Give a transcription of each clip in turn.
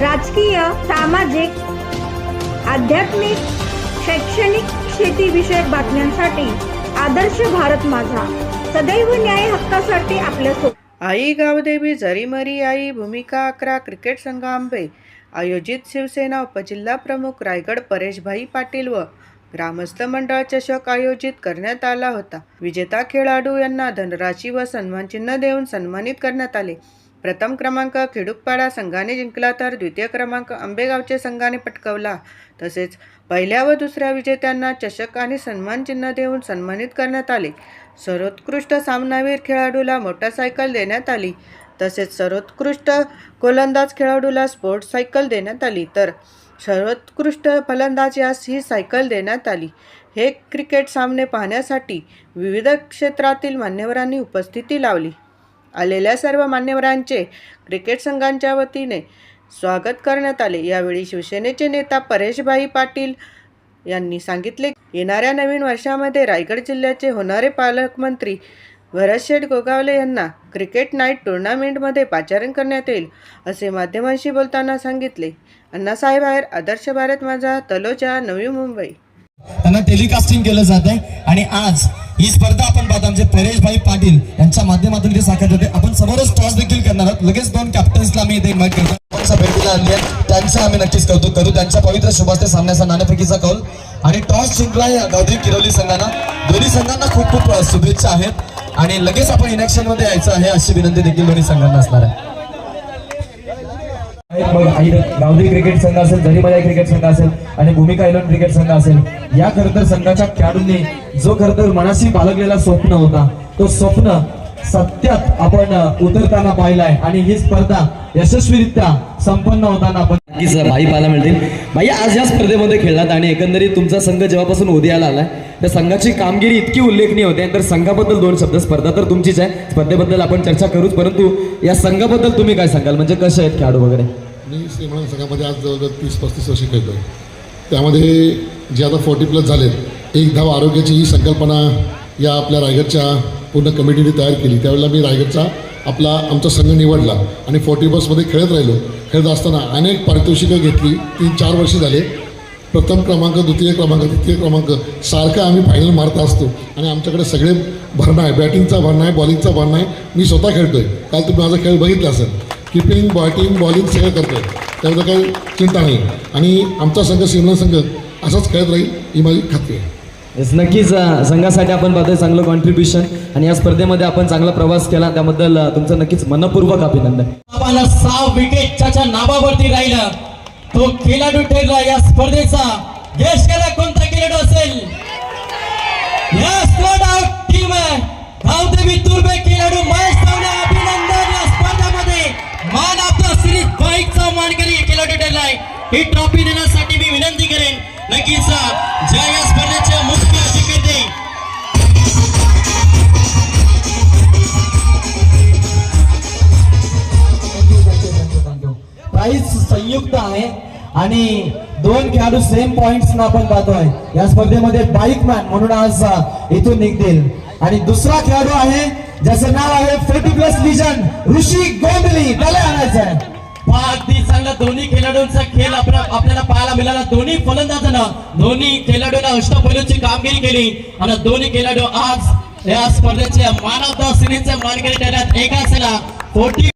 राजकीय सामाजिक आध्यात्मिक शैक्षणिक शेतीविषयक बातम्यांसाठी आदर्श भारत माझा. सदैव न्याय हक्कासाठी आपल्या आई गावदेवी जरीमरी आई भूमिका अकरा क्रिकेट संघ आंबे आयोजित शिवसेना उपजिल्हा प्रमुख रायगड परेशभाई पाटील व ग्रामस्थ मंडळ चषक आयोजित करण्यात आला होता. विजेता खेळाडू यांना धनराशी व सन्मानचिन्ह देऊन सन्मानित करण्यात आले. प्रथम क्रमांक खेडूकपाडा संघाने जिंकला तर द्वितीय क्रमांक आंबेगावचे संघाने पटकवला. तसेच पहिल्या व दुसऱ्या विजेत्यांना चषक आणि सन्मानचिन्ह देऊन सन्मानित करण्यात आले. सर्वोत्कृष्ट सामनावीर खेळाडूला मोटारसायकल देण्यात आली. तसेच सर्वोत्कृष्ट गोलंदाज खेळाडूला स्पोर्ट्स सायकल देण्यात आली. तर सर्वोत्कृष्ट फलंदाज यास ही सायकल देण्यात आली. हे क्रिकेट सामने पाहण्यासाठी विविध क्षेत्रातील मान्यवरांनी उपस्थिती लावली. आलेल्या सर्व मान्यवरांचे क्रिकेट संघांच्या वतीने स्वागत करण्यात आले. यावेळी शिवसेनेचे नेता परेशभाई पाटील यांनी सांगितले येणाऱ्या नवीन वर्षामध्ये रायगड जिल्ह्याचे होणारे पालकमंत्री भरतशेठ गोगावले यांना क्रिकेट नाईट टुर्नामेंटमध्ये पाचारण करण्यात येईल असे माध्यमांशी बोलताना सांगितले. अण्णासाहेब आहेर आदर्श भारत माझा तलोजा नवी मुंबई. त्यांना टेलिकास्टिंग केलं जात आहे आणि आज ही स्पर्धा आपण पाहतो. आमचे परेशभाई पाटील यांच्या माध्यमातून इथे साकारत होते. आपण समोरच टॉस देखील करणार आहोत. लगेच दोन कॅप्टन्सला आम्ही इथे इन्व्हाइट करतो. भेटीला आणली आहे त्यांचं आम्ही नक्कीच कौतुक करू. त्यांच्या पवित्र शुभास्ते सामन्याचा नाणेफेकीचा कौल. आणि टॉस जिंकलाय गावदेव किरवली संघानं. दोन्ही संघांना खूप खूप शुभेच्छा आहेत. आणि लगेच आपण इनेक्शनमध्ये यायचं आहे अशी विनंती देखील दोन्ही संघांना असणार आहे. मग आई क्रिकेट संघ असेल झरीबाई क्रिकेट संघ असेल आणि भूमिका इलेवन क्रिकेट संघ असेल. या खरंतर संघाच्या खेळाडूंनी जो खरंतर मनाशी बाळगलेला स्वप्न होता तो स्वप्न सत्यात आपण उतरताना पाहिलाय आणि ही स्पर्धा यशस्वीरित्या संपन्न होताना आपण भाई पाहायला मिळतील. भाई आज या स्पर्धेमध्ये खेळलात आणि एकंदरीत तुमचा संघ जेव्हापासून उदयाला आला त्या संघाची कामगिरी इतकी उल्लेखनीय होते तर संघाबद्दल दोन शब्द स्पर्धा तर तुमचीच आहे स्पर्धेबद्दल आपण चर्चा करूच परंतु या संघाबद्दल तुम्ही काय सांगाल? म्हणजे कसे आहेत खेळाडू वगैरे? मी श्रीमान संघामध्ये आज जवळजवळ तीस पस्तीस वर्ष खेळतो त्यामध्ये जे आता फोर्टी प्लस झालेत एक धाव आरोग्याची ही संकल्पना या आपल्या रायगडच्या पूर्ण कमिटीने तयार केली. त्यावेळेला मी रायगडचा आपला आमचा संघ निवडला आणि फोर्टी प्लसमध्ये खेळत राहिलो. खेळत असताना अनेक पारितोषिकं घेतली. तीन चार वर्ष झाले. प्रथम क्रमांक द्वितीय क्रमांक तृतीय क्रमांक. सारखं आम्ही फायनल मारत असतो. आणि आमच्याकडे सगळे भरणं आहे. बॅटिंगचा भरणं आहे बॉलिंगचा भरणं आहे. मी स्वतः खेळतोय. काल तुम्ही माझा खेळ बघितला असेल. किपिंग बॅटिंग बॉलिंग सगळं करतोय. त्याबद्दल काही चिंता नाही. आणि आमचा संघ सिमला संघ असाच खेळत राहील ही माझी खात्री आहे. येस नक्कीच संघासाठी आपण पाहतोय चांगलं कॉन्ट्रीब्युशन आणि या स्पर्धेमध्ये आपण चांगला प्रवास केला. त्याबद्दल तुमचं नक्कीच मनपूर्वक अभिनंदन. आम्हाला सहा विकेटच्या नावावरती राहिला. तो खेळाडू ठरला या स्पर्धेचा. यश केला कोणता खेळाडू असेल? या नो टीम आहे. गावदेवी तुर्बे खेळाडू महेश तावडे अभिनंदन या स्पर्धामध्ये. मान आपला सिरीज बाईकचा मानकरी खेळाडू ठरलाय. ही ट्रॉफी देण्यासाठी मी विनंती करेन. नक्कीच ज्या या स्पर्धेच्या संयुक्त आहे. आणि दोन खेळाडू सेम पॉइंट्स ना आपण पाहतोय. या स्पर्धेमध्ये बाईक मॅन म्हणून आज इथून निघतील. आणि दुसरा खेळाडू आहे ज्याचं नाव आहे फोर्टी प्लस लिजन ऋषी गोंधली त्याला आणायचं आहे अगदी चांगला दोन्ही खेळाडूंचा खेळ आपल्याला पाहायला मिळाला. दोन्ही फलंदाजांना दोन्ही खेळाडूंना अष्टपैलूची कामगिरी केली. आणि दोन्ही खेळाडू आज या स्पर्धेच्या मान ऑफ द सिरीजचे मानकरी ठरल्यात. एका चला फोर्टी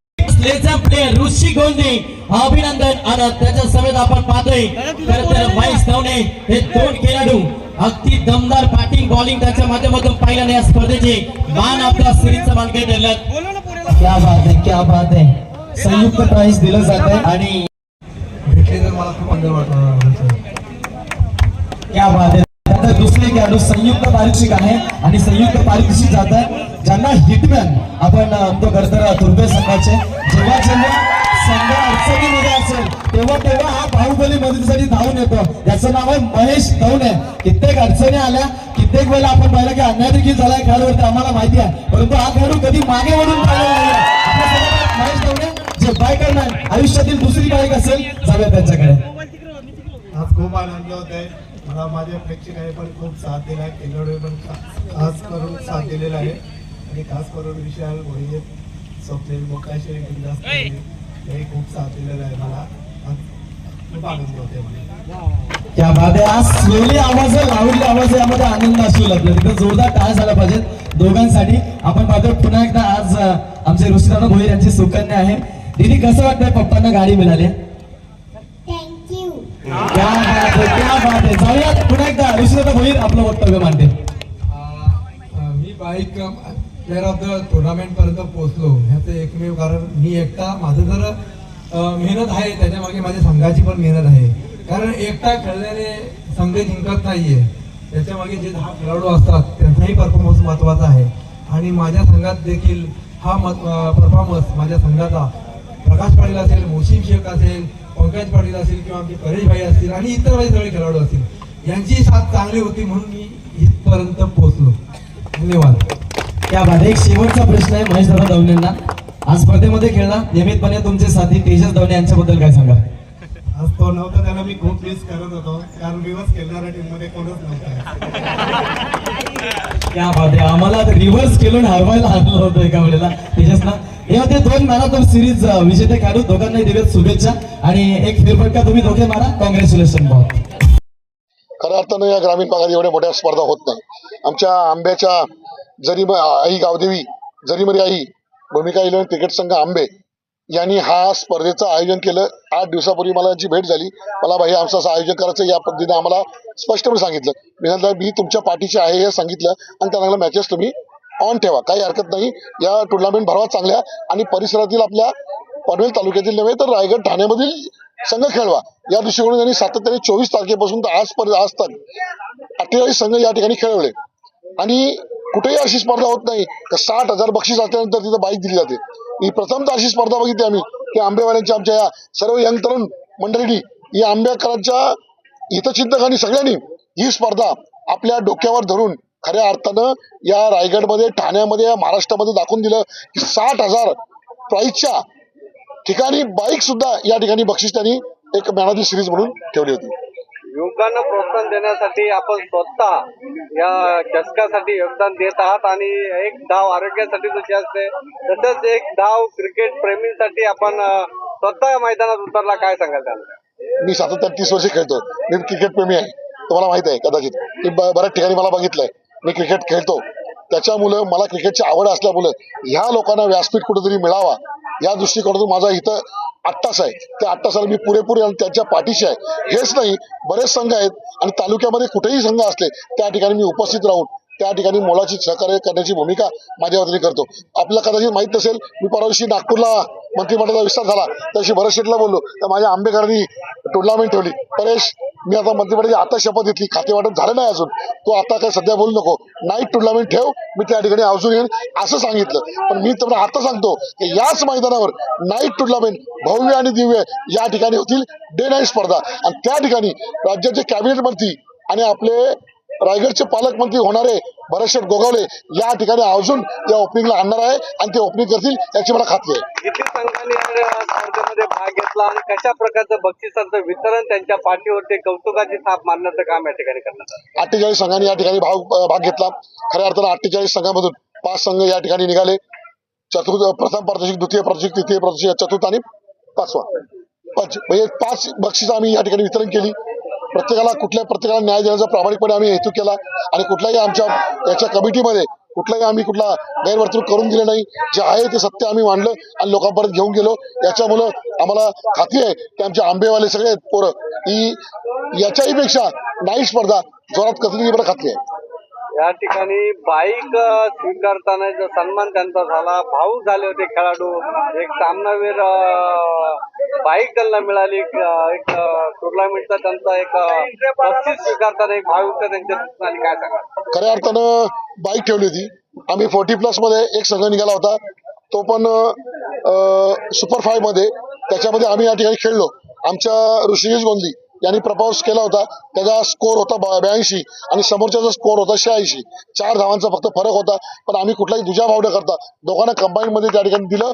प्लेयर ऋषी गोंदी अभिनंदन आणि त्याच्या समेत आपण पाहतोय. तर महेश नवणे हे दोन खेळाडू अगदी दमदार बॅटिंग बॉलिंग त्याच्या माध्यमातून पाहिल्याने या स्पर्धेचे. मान आपल्या सिरीजचं मानकरी ठरल्यात क्या बात आहे क्या बात आहे. संयुक्त प्राइज दिलं जात आहे आणि भेटले तर मला खूप आनंद वाटतो क्या बात आहे. त्यानंतर दुसरे खेळाडू संयुक्त पारितोषिक आहे आणि संयुक्त पारितोषिक जात आहे. ज्यांना हिटमॅन आपण अं, तो खरं तर तुर्बे संघाचे जेव्हा जेव्हा संघ अडचणीमध्ये असेल तेव्हा तेव्हा हा बाहुबली मदतीसाठी धावून येतो. याचं नाव आहे महेश धवणे कित्येक अडचणी आल्या कित्येक वेळेला आपण पाहिलं की अन्याय देखील झालाय खेळाडूवरती आम्हाला माहिती आहे. परंतु हा खेळाडू कधी मागे वळून महेश धवणे जे बायकर मॅन आयुष्यातील दुसरी बाईक असेल जाऊया त्यांच्याकडे. आज खूप आनंद होत आहे मला माझ्या प्रेक्षकाने पण खूप साथ दिला आहे केंद्रडे पण खास करून साथ दिलेला आहे. आणि खास करून विशाल भोईर स्वप्नील मोकाशे बिंदास हे खूप साथ दिलेला आहे मला. खूप आनंद होते बाबे आज स्लोली आवाज लावली आवाज यामध्ये आनंद असू लागला तिथं जोरदार टाळ झाला पाहिजे दोघांसाठी. आपण पाहतो पुन्हा एकदा आज आमचे ऋषीदादा भोईर यांची सुकन्या आहे. दीदी कसं वाटतंय पप्पांना गाडी मिळाली? क्या पुन्हा एकदा भोईर आपलं वक्तव्य मांडते मी bike player of the tournament पर्यंत पोहोचलो. ह्याचं एकमेव कारण मी एकटा माझं जर मेहनत आहे. त्याच्यामागे माझ्या संघाची पण मेहनत आहे. कारण एकटा खेळल्याने संघ जिंकत नाहीये. त्याच्यामागे जे दहा खेळाडू असतात त्यांचाही परफॉर्मन्स महत्त्वाचा आहे. आणि माझ्या संघात देखील हा परफॉर्मन्स माझ्या संघाचा. प्रकाश पाटील असेल मोशीम शेख असेल पंकज पाटील असेल किंवा आमचे परेश भाई असतील आणि इतर भाई सगळे खेळाडू असतील यांची साथ चांगली होती म्हणून मी इथपर्यंत पोहोचलो. धन्यवाद. त्यामध्ये एक शेवटचा प्रश्न आहे महेश दादा दवण्यांना आज स्पर्धेमध्ये खेळला नियमितपणे तुमचे साथी तेजस दवणे यांच्याबद्दल काय सांगा आज तो नव्हता त्याला मी खूप मिस करत होतो. कारण दिवस खेळणाऱ्या टीममध्ये कोणच नव्हता. क्या बात आहे. आम्हाला रिव्हर्स केलं हरवायला आणलं होतं एका वेळेला. तेजसना हे होते दोन मॅरेथॉन सिरीज विजेते खेळाडू. दोघांनाही दिवेत शुभेच्छा. आणि एक फेरफटका तुम्ही दोघे मारा. कॉंग्रॅच्युलेशन बहुत खऱ्या अर्थानं या ग्रामीण भागात एवढ्या मोठ्या स्पर्धा होत नाही. आमच्या आंब्याच्या जरी आई गावदेवी जरीमरी आई भूमिका इलेव्हन क्रिकेट संघ आंबे यांनी हा स्पर्धेचं आयोजन केलं. आठ दिवसापूर्वी मला यांची भेट झाली. मला भाई आमचं असं आयोजन करायचं या पद्धतीने आम्हाला स्पष्टपणे सांगितलं. मी म्हटलं मी तुमच्या पाठीचे आहे हे सांगितलं आणि त्यांना मॅचेस तुम्ही ऑन ठेवा. काही हरकत नाही. या टुर्नामेंट भरवा चांगल्या आणि परिसरातील आपल्या पनवेल तालुक्यातील नव्हे तर रायगड ठाण्यामधील संघ खेळवा. या दृष्टिकोनाने त्यांनी सातत्याने चोवीस तारखेपासून तर आजपर्यंत आज तक अठ्ठेचाळीस संघ या ठिकाणी खेळवले. आणि कुठेही अशी स्पर्धा होत नाही. तर साठ हजार बक्षीस असल्यानंतर तिथं बाईक दिली जाते. ही प्रथमतः अशी स्पर्धा बघितली आम्ही. की आंबेवाल्यांच्या आमच्या या सर्व यंग तरुण मंडळींनी या आंबेकरांच्या हितचिंतकांनी सगळ्यांनी ही स्पर्धा आपल्या डोक्यावर धरून खऱ्या अर्थानं या रायगडमध्ये ठाण्यामध्ये या महाराष्ट्रामध्ये दाखवून दिलं की साठ हजार प्राईजच्या ठिकाणी बाईक सुद्धा या ठिकाणी बक्षीस त्यांनी एक मॅन ऑफ दी सिरीज म्हणून ठेवली होती. युवकांना प्रोत्साहन देण्यासाठी आपण स्वतः या चषकासाठी योगदान देत आहात आणि एक धाव आरोग्यासाठी जशी असते तसंच एक धाव क्रिकेट प्रेमींसाठी आपण स्वतः मैदानात उतरला काय सांगाल त्याला? मी सातत्यात तीस वर्ष खेळतो. मी क्रिकेट प्रेमी आहे. तुम्हाला माहीत आहे कदाचित. मी बऱ्याच ठिकाणी मला बघितलंय. मी क्रिकेट खेळतो. त्याच्यामुळं मला क्रिकेटची आवड असल्यामुळं ह्या लोकांना व्यासपीठ कुठेतरी मिळावा या दृष्टिकोनातून माझा इथं आत्ताच आहे. त्या आत्तासाला मी पुरेपूर आणि त्यांच्या पाठीशी आहे. हेच नाही बरेच संघ आहेत आणि तालुक्यामध्ये कुठेही संघ असले त्या ठिकाणी मी उपस्थित राहून त्या ठिकाणी मोलाची सहकार्य करण्याची भूमिका माझ्या वतीने करतो. आपल्याला कदाचित माहीत नसेल मी परवा दिवशी नागपूरला मंत्रिमंडळाचा विस्तार झाला. त्याशी बरेच भरत शेटला बोललो तर माझ्या आंबेकरांनी टुर्नामेंट ठेवली. परेश मी आता मंत्रिमंडळाची म्हणजे आता शपथ घेतली खाते वाटप झालं नाही अजून. तो आता काय सध्या बोलू नको. नाईट टुर्नामेंट ठेव मी त्या ठिकाणी अजून येईन असं सांगितलं. पण मी तुम्हाला आता सांगतो की याच मैदानावर नाईट टुर्नामेंट भव्य आणि दिव्य या ठिकाणी होतील डे नाईट स्पर्धा. आणि त्या ठिकाणी राज्याचे कॅबिनेट मंत्री आणि आपले रायगडचे पालकमंत्री होणारे भरतशेठ गोगावले या ठिकाणी अजून या ओपनिंगला आणणार आहे आणि ते ओपनिंग करतील याची मला खात्री आहे. किती संघांनी स्पर्धेमध्ये भाग घेतला आणि कशा प्रकारचं बक्षिसांचं वितरण त्यांच्या पाठीवरती कौतुकाची थाप मारण्याचं काम या ठिकाणी करण्यात आलं? अठ्ठेचाळीस संघांनी या ठिकाणी भाग भाग घेतला. खऱ्या अर्थानं अठ्ठेचाळीस संघामधून पाच संघ या ठिकाणी निघाले. चतुर्थ प्रथम पारितोषिक द्वितीय पारितोषिक तृतीय पारितोषिक चतुर्थ आणि पाचवा. पाच म्हणजे पाच बक्षीस आम्ही या ठिकाणी वितरण केली. प्रत्येकाला कुठल्या प्रत्येकाला न्याय देण्याचा प्रामाणिकपणे आम्ही हेतू केला आणि कुठल्याही आमच्या याच्या कमिटीमध्ये कुठलाही आम्ही कुठला गैरवर्तणूक करून दिले नाही. जे आहे ते सत्य आम्ही मांडलं आणि लोकांपर्यंत घेऊन गेलो. याच्यामुळं आम्हाला खात्री आहे की आमचे आंबेवाले सगळे पोरं ही याच्याही पेक्षा नाही स्पर्धा जोरात ही मला खात्री आहे. या ठिकाणी बाईक स्वीकारताना जो सन्मान त्यांचा झाला भाऊक झाले होते खेळाडू. एक सामनावीर बाईक त्यांना मिळाली. एक टुर्नामेंटचा त्यांचा एक बक्षीस स्वीकारताना एक भाऊकता त्यांच्या दिसून आली. काय सांगा खऱ्या अर्थानं बाईक ठेवली होती. आम्ही फोर्टी प्लसमध्ये एक संघ निघाला होता. तो पण सुपर फायमध्ये. त्याच्यामध्ये आम्ही या ठिकाणी खेळलो. आमच्या ऋषिकेश गोंदी यांनी प्रपोज केला होता. त्याचा स्कोर होता ब्याऐंशी आणि समोरच्याचा स्कोर होता शहाऐंशी. चार धावांचा फक्त फरक होता. पण आम्ही कुठलाही दुजा भाव करता दोघांना कंबाईन मध्ये त्या ठिकाणी दिलं.